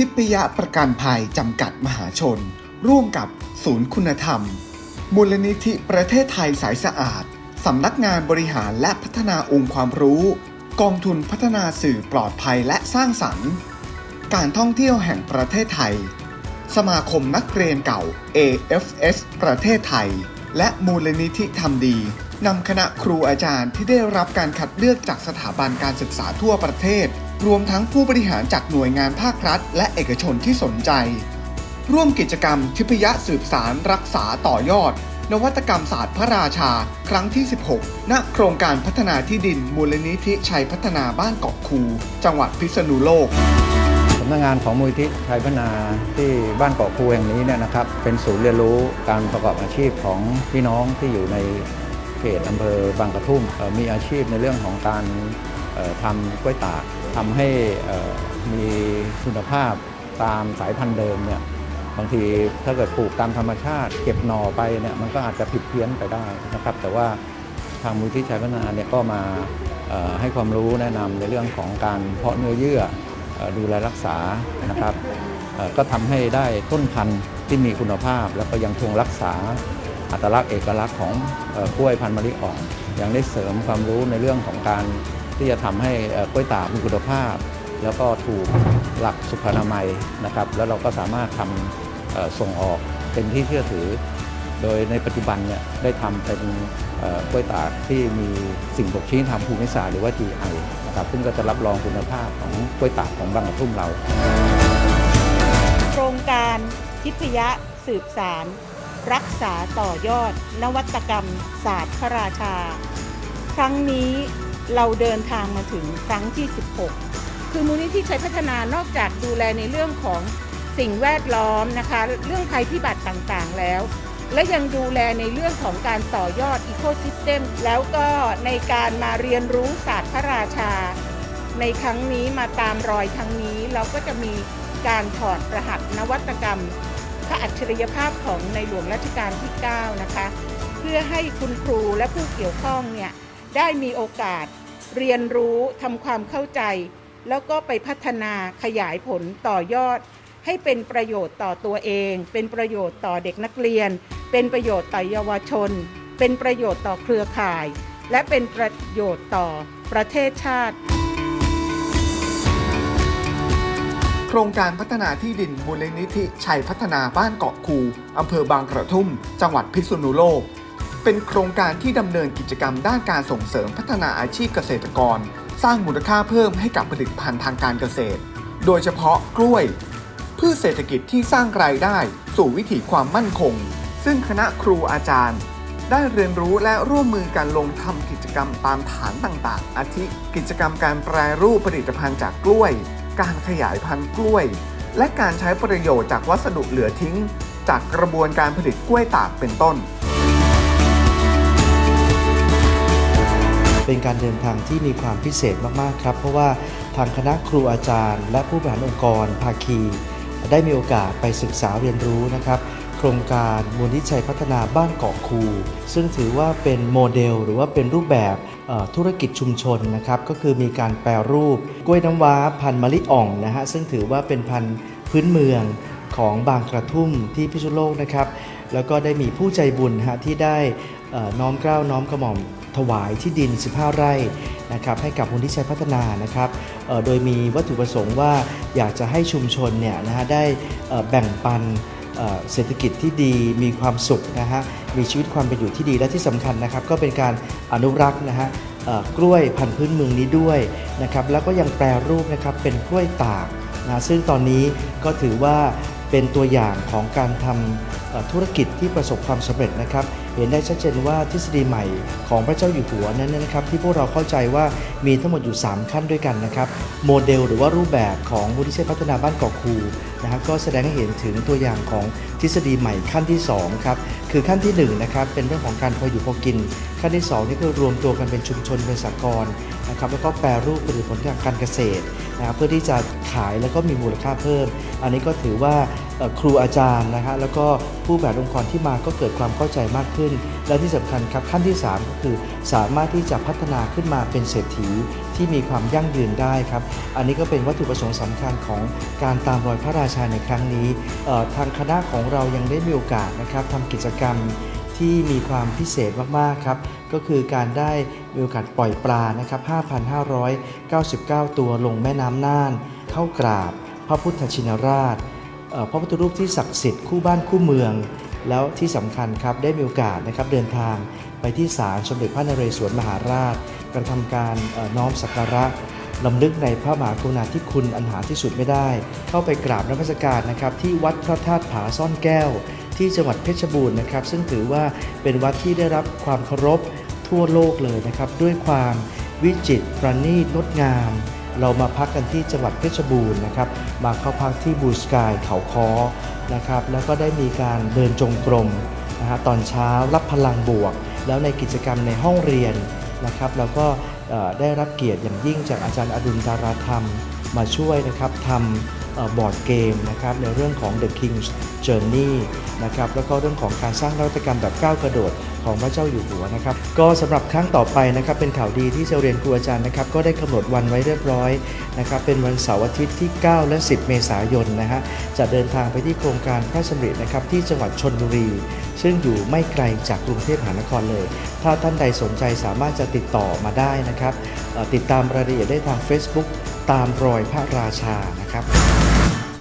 ทิพยประกันภัยจำกัดมหาชน ร่วมกับศูนย์คุณธรรม มูลนิธิประเทศไทยสายสะอาด สำนักงานบริหารและพัฒนาองค์ความรู้ กองทุนพัฒนาสื่อปลอดภัยและสร้างสรรค์ การท่องเที่ยวแห่งประเทศไทย สมาคมนักเรียนเก่า AFS ประเทศไทย และมูลนิธิทำดีนำคณะครูอาจารย์ที่ได้รับการคัดเลือกจากสถาบันการศึกษาทั่วประเทศ รวมทั้งผู้บริหารจากหน่วยงานภาครัฐ และเอกชนที่สนใจ ร่วมกิจกรรมทิพยสืบสารรักษาต่อยอด นวัตกรรมศาสตร์พระราชา ครั้งที่ 16 ณ โครงการพัฒนาที่ดินมูลนิธิชัยพัฒนาบ้านเกาะคู จังหวัดพิษณุโลกสำนักงานของมูลที่ชัยพัฒนาที่บ้านเกาะคูแห่งนี้เนี่ยนะครับ เป็นศูนย์เรียนรู้การประกอบอาชีพของพี่น้องที่อยู่ในเขตอำเภอบางกระทุ่มมีอาชีพในเรื่องของการทำกล้วยตาก ทำให้มีคุณภาพตามสายพันธุ์เดิมเนี่ยบางทีถ้าเกิดปลูกตามธรรมชาติ เก็บหน่อไปเนี่ยมันก็อาจจะผิดเพี้ยนไปได้นะครับ แต่ว่าทางมูลที่ชัยพัฒนาเนี่ยก็มาให้ความรู้แนะนำในเรื่องของการเพาะเนื้อเยื่อดูแลรักษานะครับก็ทำให้ได้ต้นพันธุ์ที่มีคุณภาพ แล้วก็ยังคงรักษาอัตลักษณ์เอกลักษณ์ของกล้วยพันธุ์มะลิอ่อนยังได้เสริมความรู้ในเรื่องของการ ที่จะทำให้กล้วยตากมีคุณภาพ แล้วก็ถูกหลักสุขอนามัยนะครับ แล้วเราก็สามารถทำเอ่อส่งออกเป็นที่เชื่อถือ โดยในปัจจุบันเนี่ยได้ทำเป็นกล้วยตากที่มีสิ่งบ่งชี้ทางภูมิศาสตร์หรือว่า GI นะครับซึ่งก็จะรับรองคุณภาพของกล้วยตากของบางกระทุ่มเรา โครงการทิพยะสืบสารรักษาต่อยอด นวัตกรรม ศาสตร์พระราชา ครั้งนี้ เราเดินทางมาถึงครั้งที่ 16 คือมูลนิธิชัยพัฒนานอกจากดูแลในเรื่องของสิ่งแวดล้อมนะคะ เรื่องภัยพิบัติต่างๆแล้ว และยังดูแลในเรื่องของการต่อยอดอีโคซิสเต็มแล้วก็ในการมาเรียนรู้ศาสตร์พระราชา ในครั้งนี้มาตามรอยครั้งนี้ เราก็จะมีการถอดรหัสนวัตกรรม พระอัจฉริยภาพของในหลวงรัชกาลที่ 9 นะคะ เพื่อให้คุณครูและผู้เกี่ยวข้องเนี่ย ได้มีโอกาส เรียนรู้ทำความเข้าใจ แล้วก็ไปพัฒนาขยายผลต่อยอด ให้เป็นประโยชน์ต่อตัวเอง เป็นประโยชน์ต่อเด็กนักเรียน เป็นประโยชน์ต่อเยาวชน เป็นประโยชน์ต่อเครือข่าย และเป็นประโยชน์ต่อประเทศชาติโครงการพัฒนาที่ดินมูลนิธิชัยพัฒนาบ้านเกาะคู อำเภอบางกระทุ่ม จังหวัดพิษณุโลก เป็นโครงการที่ดำเนินกิจกรรมด้านการส่งเสริมพัฒนาอาชีพเกษตรกร สร้างมูลค่าเพิ่มให้กับผลิตภัณฑ์ทางการเกษตร โดยเฉพาะกล้วยพืชเศรษฐกิจที่สร้างรายได้สู่วิถีความมั่นคง ซึ่งคณะครูอาจารย์ ได้เรียนรู้และร่วมมือกันลงทำกิจกรรมตามฐานต่างๆ อาทิ กิจกรรมการแปรรูปผลิตภัณฑ์จากกล้วย การขยายพันธุ์กล้วย และการใช้ประโยชน์จากวัสดุเหลือทิ้ง จากกระบวนการผลิตกล้วยตากเป็นต้น เป็นการเดินทางที่มีความพิเศษมากๆครับ เพราะว่าทางคณะครูอาจารย์ และผู้บริหารองค์กร ภาคี ได้มีโอกาสไปศึกษาเรียนรู้นะครับ โครงการมูลนิธิชัยพัฒนาบ้านเกาะคู ซึ่งถือว่าเป็นโมเดล หรือว่าเป็นรูปแบบธุรกิจชุมชนนะครับก็คือมีการแปรรูป กล้วยน้ำว้าพันมะลิอ่องนะฮะซึ่งถือว่าเป็นพันธุ์พื้นเมืองของบางกระทุ่มที่พิษณุโลกนะครับ แล้วก็ได้มีผู้ใจบุญฮะที่ได้น้อมเกล้าน้อมกระหม่อมถวายที่ดิน 15 ไร่นะครับให้กับมูลนิธิชัยพัฒนานะครับโดยมีวัตถุประสงค์ว่าอยากจะให้ชุมชนเนี่ยนะฮะได้แบ่งปันเศรษฐกิจที่ดีมีความสุขนะฮะมีชีวิตความเป็นอยู่ที่ดีและที่สำคัญนะครับ ก็เป็นการอนุรักษ์นะฮะกล้วยพันธุ์พื้นเมืองนี้ด้วยนะครับแล้วก็ยังแปรรูปนะครับเป็นกล้วยตากนะซึ่งตอนนี้ก็ถือว่าเป็นตัวอย่างของการทำเอ่อ ธุรกิจที่ประสบความสำเร็จนะครับ เห็นได้ชัดเจนว่าทฤษฎีใหม่ของพระเจ้าอยู่หัวนั้นนะครับ ที่พวกเราเข้าใจว่ามีทั้งหมดอยู่ 3 ขั้นด้วยกันนะครับ โมเดลหรือว่ารูปแบบของมูลนิธิพัฒนาบ้านเกาะคูนะครับก็แสดงให้เห็นถึงตัวอย่างของทฤษฎีใหม่ขั้นที่2ครับคือขั้นที่1นะครับเป็นเรื่องของการพออยู่พอกิน ขั้นที่2นี่คือรวมตัวกันเป็นชุมชนเป็นสากลนะครับแล้วก็แปรรูปผลิตผลทางการเกษตรนะครับเพื่อที่จะขายแล้วก็มีมูลค่าเพิ่ม อันนี้ก็ถือว่า ครูอาจารย์นะฮะแล้วก็ผู้บริหารองค์กรที่มาก็เกิดความเข้าใจมากขึ้น และที่สำคัญครับขั้นที่ 3 ก็คือสามารถที่จะพัฒนาขึ้นมาเป็นเศรษฐีที่มีความยั่งยืนได้ครับ อันนี้ก็เป็นวัตถุประสงค์สำคัญของการตามรอยพระราชาในครั้งนี้ ทางคณะของเรายังได้มีโอกาสนะครับทำกิจกรรมที่มีความพิเศษมากๆครับก็คือการได้มีโอกาสปล่อยปลานะครับ 5,599 ตัวลงแม่น้ำน่าน เข้ากราบ พระพุทธชินราช พระพุทธรูปที่ศักดิ์สิทธิ์คู่บ้านคู่เมือง แล้วที่สำคัญครับได้มีโอกาสนะครับเดินทางไปที่ศาลสมเด็จพระนเรศวรมหาราชกระทำการน้อมสักการะลำลึกในพระมหากรุณาธิคุณอันหาที่สุดไม่ได้ เข้าไปกราบนมัสการนะครับที่วัดพระธาตุผาซ่อนแก้ว ที่จังหวัดเพชรบูรณ์นะครับ ซึ่งถือว่าเป็นวัดที่ได้รับความเคารพทั่วโลกเลยนะครับ ด้วยความวิจิตรประณีตงดงาม เรามาพักกันที่จังหวัดเพชรบูรณ์นะครับ มาเข้าพักที่บูสกายเขาคอนะครับ แล้วก็ได้มีการเดินจงกรมนะฮะตอนเช้ารับพลังบวก แล้วในกิจกรรมในห้องเรียนนะครับเราก็ได้รับเกียรติอย่างยิ่งจากอาจารย์อดุลดาราธรรม มาช่วยนะครับทำบอร์ดเกมนะครับในเรื่องของ The King's Journey นะครับแล้วก็เรื่องของการสร้างนวัตกรรมแบบก้าวกระโดด ของพระเจ้าอยู่หัวนะครับ ก็สำหรับครั้งต่อไปนะครับ เป็นข่าวดีที่จะเรียนครูอาจารย์นะครับ ก็ได้กำหนดวันไว้เรียบร้อยนะครับ เป็นวันเสาร์อาทิตย์ที่ 9 และ 10 เมษายนนะฮะ จะเดินทางไปที่โครงการพระสมเด็จนะครับที่จังหวัดชนบุรี ซึ่งอยู่ไม่ไกลจากกรุงเทพมหานครเลย ถ้าท่านใดสนใจสามารถจะติดต่อมาได้นะครับ ติดตามรายละเอียดได้ทาง Facebook ตามรอยพระราชานะครับ